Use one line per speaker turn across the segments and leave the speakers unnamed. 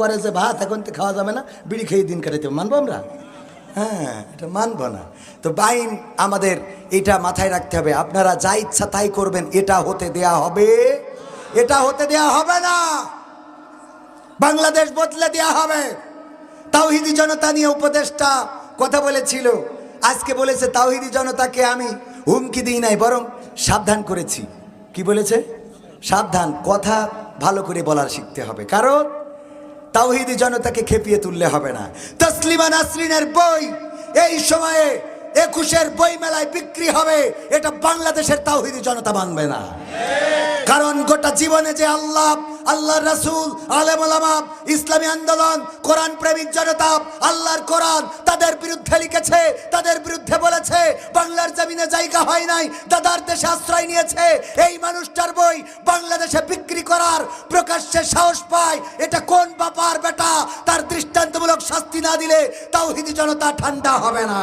করে যে ভাত, এখন তো খাওয়া যাবে না, বিড়ি খেয়ে দিন হবে। মানবো আমরা? হ্যাঁ এটা মানবো না। তো বাইন আমাদের এটা মাথায় রাখতে হবে, আপনারা যা ইচ্ছা তাই করবেন, এটা হতে দেয়া হবে। এটা হতে দেয়া হবে না। বাংলাদেশ বদলে দেয়া হবে। তাওহিদি জনতা নিয়ে উপদেষ্টা কথা বলেছিল। আজকে বলেছে, তাওহিদি জনতাকে আমি হুমকি দিই নাই, বরং সাবধান করেছি। কি বলেছে? সাবধান, কথা ভালো করে বলার শিখতে হবে। কারণ তাওহিদি জনতাকে খেপিয়ে তুললে হবে না। তসলিমা নাসরিনের বই এই সময়ে একুশের বই মেলায় বিক্রি হবে, এটা বাংলাদেশের তাওহিদি জনতা মানবে না। কারণ গোটা জীবনে যে আল্লাহ আল্লাহ রাসূল, আলেম ওলামা ইসলামী আন্দোলন, কোরআন প্রেমিক জনতা, আল্লাহর কোরআন তাদের বিরুদ্ধে লিখেছে, তাদের বিরুদ্ধে বলেছে, বাংলার জমিনে জায়গা হয় নাই, দাদার দেশে আশ্রয় নিয়েছে, এই মানুষটার বই বাংলাদেশে বিক্রি করার প্রকাশ্যে সাহস পায়, এটা কোন বাপার বেটা? তার দৃষ্টান্তমূলক শাস্তি না দিলে তাও তাওহিদি জনতা ঠান্ডা হবে না।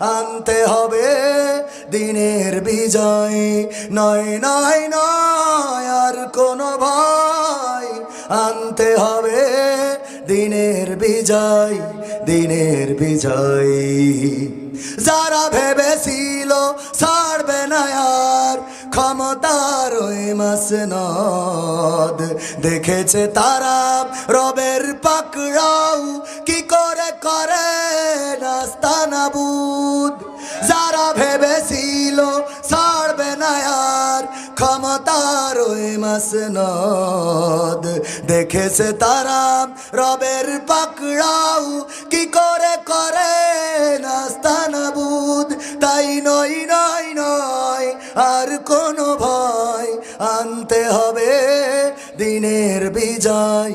আনতে হবে দিনের বিজয়। নয় নয় নয়, আর কোনো ভয়। আনতে হবে দিনের বিজয় দিনের বিজয়। যারা ভেবেছিল ছাড়বে না আর ক্ষমতার ওই মাস নদ। দেখেছে তারা রবের পাকড়াও। কি করে করে? মাসনদ দেখেছে তারা রবের পাকড়াও। কি করে করে নাস্তানাবুদ তাই নয় নয় নয়, আর কোনো ভয়। আনতে হবে দিনের বিজয়।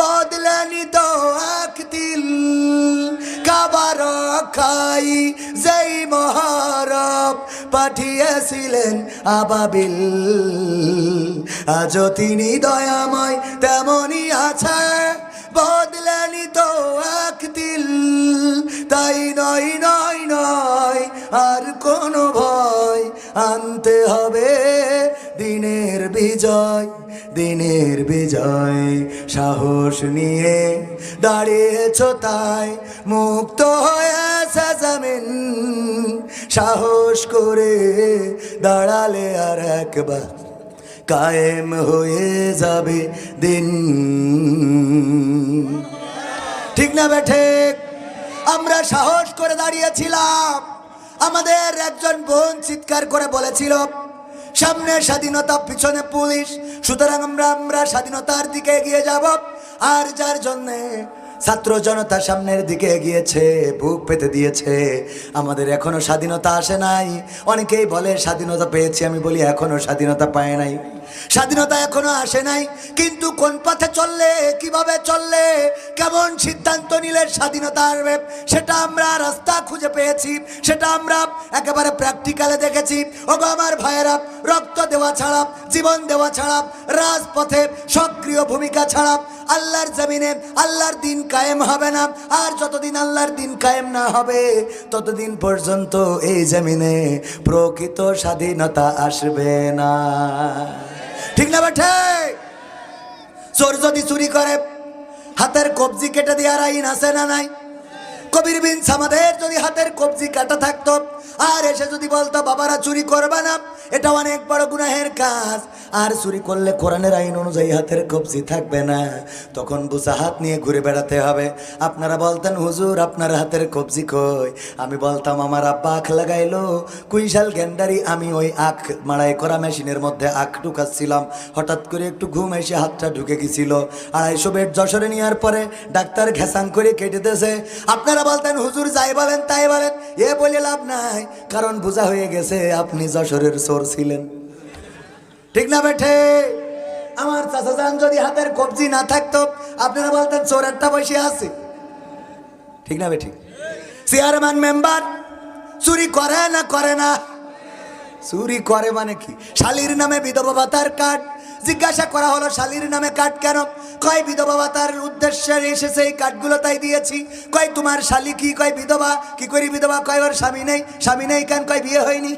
বদলেনি তো এক দিল, কাবার খাই যেই মহারব পাঠিয়েছিলেন আবাবিল। আজও তিনি দয়াময় তেমনই আছে, বদলেনি তো এক দিল, তাই নয় নয় নয়, আর কোনো ভয় আনতে হবে। দিনের বিজয় দিনের বিজয়। সাহস নিয়ে দাঁড়িয়েছ তাই মুক্ত হয়েছে জামিন। সাহস করে দাঁড়ালে আর একবার কায়েম হয়ে যাবে দিন। ঠিক না বেঠে আমরা সাহস করে দাঁড়িয়েছিলাম। আমাদের একজন বোন চিৎকার করে বলেছিল সামনে স্বাধীনতা পিছনে পুলিশ। সুতরাং আমরা আমরা স্বাধীনতার দিকে এগিয়ে যাব। আর যার জন্যে ছাত্র জনতা সামনের দিকে এগিয়েছে, বুক পেতে দিয়েছে। আমাদের এখনও স্বাধীনতা আসে নাই। অনেকেই বলে, স্বাধীনতা পেয়েছি আমি বলি, এখনও স্বাধীনতা পায় নাই। স্বাধীনতা এখনও আসে নাই, কিন্তু কোন পথে চললে, কীভাবে চললে, কেমন সিদ্ধান্ত নিলে স্বাধীনতা আসবে, সেটা আমরা রাস্তা খুঁজে পেয়েছি, সেটা আমরা একেবারে প্র্যাকটিক্যালে দেখেছি। ওগো আমার ভাইয়েরা, রক্ত দেওয়া ছাড়া, জীবন দেওয়া ছাড়া, রাজপথে সক্রিয় ভূমিকা ছাড়া আল্লাহর জমিনে আল্লাহর দিন কায়েম হবে না। আর যতদিন আল্লাহর দিন কায়েম না হবে, ততদিন পর্যন্ত এই জমিনে প্রকৃত স্বাধীনতা আসবে না। ঠিক না বেঠে চোর যদি চুরি করে, হাতের কবজি কেটে দেওয়ার আইন আছে না নাই? কবির বিন সামাদের যদি হাতের কবজি কাটা থাকতো আর এসে যদি বলতো, বাবারা, চুরি করবে না, এটা অনেক বড় গুনাহের কাজ। আর চুরি করলে কোরআনের আইন অনুযায়ী হাতের কবজি থাকবে না। তখন বুঝা হাত নিয়ে ঘুরে বেড়াতে হবে। আপনারা বলতেন, হুজুর, আপনার হাতের কবজি কই? আমি বলতাম, আমার আব্বা আখ লাগাইলো, কুইশাল গেন্ডারি, আমি ওই আখ মাড়াই করা মেশিনের মধ্যে আখ ঢুকাচ্ছিলাম। হঠাৎ করে একটু ঘুম এসে হাতটা ঢুকে গেছিল। আড়াইশো বেড যশোরে নেওয়ার পরে ডাক্তার ঘেসাং করে কেটে দিয়েছে। আপনারা বলতেন, হুজুর, যাই বলেন, তাই বলেন। এ বলে লাভ নাই। কারণ বোঝা হয়ে গেছে আপনি যশোরের চোর ছিলেন। ঠিক না বেঠে? আমার চাচা যান যদি হাতের কবজি না থাকতো, আপনারা বলতেন চোর একটা বসে আছে। ঠিক না বেঠি? চেয়ারম্যান মেম্বার চুরি করে না করে না? চুরি করে মানে কি? শালির নামে বিধবা ভাতার কার্ড জিজ্ঞাসা করা হলো, শালির নামে কার্ড কেন? কয় বিধবা ভাতার উদ্দেশ্যে এসেছে এই কার্ডগুলো তাই দিয়েছি। কয়, তোমার শালি কি? কয়, বিধবা? কি করি বিধবা? কয়, ওর স্বামী নেই। স্বামী নেই কেন? কয়, বিয়ে হয়নি।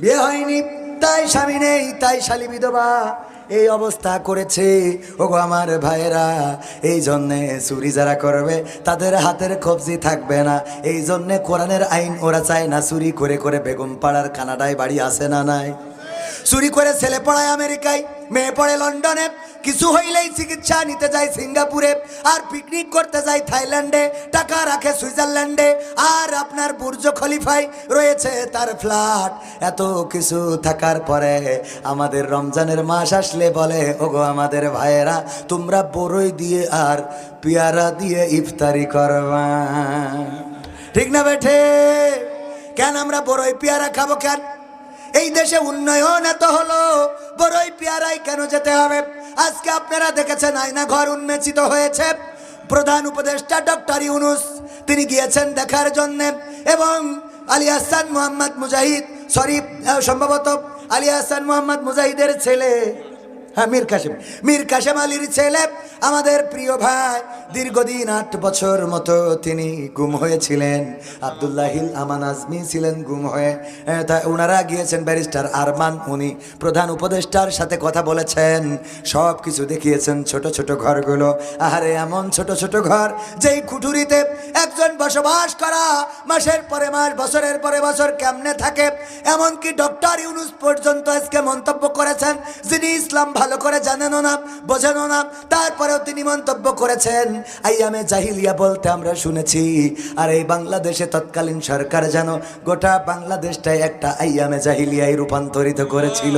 বিয়ে হয়নি। তাই স্বামী নেই, তাই শালি বিধবা এই অবস্থা করেছে। ওগো আমার ভাইয়েরা, এই জন্যে চুরি যারা করবে, তাদের হাতের কবজি থাকবে না। এই জন্যে কোরআনের আইন ওরা চায় না চুরি করে করে বেগম পাড়ার কানাডায় বাড়ি আসে না নাই। চুরি করে ছেলে পড়ায় আমেরিকায়, মেয়ে পড়ে লন্ডনে। কিছু হইলেই চিকিৎসা নিতে যায় সিঙ্গাপুরে, আর পিকনিক করতে যায় থাইল্যান্ডে, টাকা রাখে সুইজারল্যান্ডে। আর আপনার বুর্জ খলিফায় রয়েছে তার ফ্ল্যাট। এত কিছু থাকার পরে আমাদের রমজানের মাস আসলে বলে, ওগো আমাদের ভাইয়েরা, তোমরা বড়ই দিয়ে আর পেয়ারা দিয়ে ইফতারি করবা। ঠিক না বেঠে? কেন আমরা বড়ই পেয়ারা খাব কেন? এই দেশে উন্নয়ন এত হলো বড়ই পেয়ারাই কেন যেতে হবে? আজকে আপনারা দেখেছেন আয়না ঘর উন্মেচিত হয়েছে। প্রধান উপদেষ্টা ডক্টর ইউনুস তিনি গিয়েছেন দেখার জন্যে এবং আলী হাসান মোহাম্মদ মুজাহিদ সরি আহ, সম্ভবত আলী হাসান মোহাম্মদ মুজাহিদের ছেলে। হ্যাঁ মীর কাশেম। মীর কাশেম আলীর ছেলে, আমাদের প্রিয় ভাই, দীর্ঘদিন আট বছর মতো তিনি গুম হয়েছিলেন। আবদুল্লাহিল আমান আজমি ছিলেন গুম হয়ে তা ওনারা গিয়েছেন ব্যারিস্টার আরমান, উনি প্রধান উপদেষ্টার সাথে কথা বলেছেন, সব কিছু দেখিয়েছেন ছোট ছোট ঘরগুলো। আহারে, এমন ছোট ছোট ঘর, যেই কুঠুরিতে একজন বসবাস করা, মাসের পরে মাস, বছরের পরে বছর কেমনে থাকে? এমনকি ডক্টর ইউনুস পর্যন্ত আজকে মন্তব্য করেছেন, যিনি ইসলাম ভালো করে জানেনও না বোঝেনও না। তারপরেও তিনি মন্তব্য করেছেন, আইয়ামে জাহিলিয়া বলতে আমরা শুনেছি, আর এই বাংলাদেশে তৎকালীন সরকার যেন গোটা বাংলাদেশটাই একটা আইয়ামে জাহিলিয়ায় রূপান্তরিত করেছিল।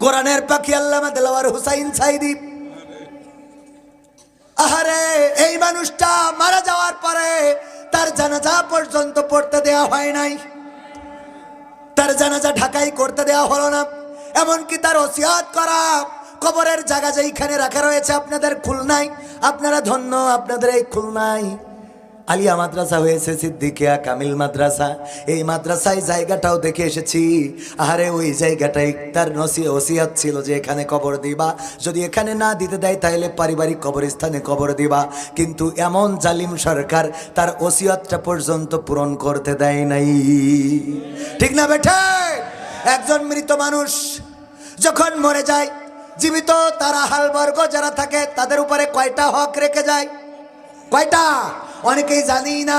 কোরআনের পাখি আল্লামা দেলাওয়ার হুসাইন সাইদি। আহারে, এই মানুষটা মারা যাওয়ার পরে তার জানাজা পর্যন্ত পড়তে দেওয়া হয় নাই। তার জানাজা ঢাকাই করতে দেওয়া হলো না। এমনকি তার ওসিয়াত করা কবরের জায়গা যেইখানে রাখা রয়েছে আপনাদের খুলনায়, আপনারা ধন্য, আপনাদের এই খুলনায়। আলিয়া মাদ্রাসা হয়েছে সিদ্দিকিয়া কামিল মাদ্রাসা। এই মাদ্রাসায় জায়গাটাও দেখে এসেছি। আরে ওই জায়গাটাই তার নসি ওসিয়াত ছিল যে এখানে কবর দিবা। যদি এখানে না দিতে দেয়, তাহলে পারিবারিক কবরস্থানে কবর দিবা। কিন্তু এমন জালিম সরকার তার ওসিয়াতটা পর্যন্ত পূরণ করতে দেয় নাই। ঠিক না বেঠে? একজন মৃত মানুষ যখন মরে যায়, জীবিত তারা হালবর্গ যারা থাকে, তাদের উপরে কয়টা হক রেখে যায়? কয়টা? অনেকেই জানি না।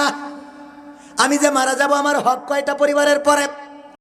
আমি যে মারা যাব, আমার হক কয়টা পরিবারের পরে?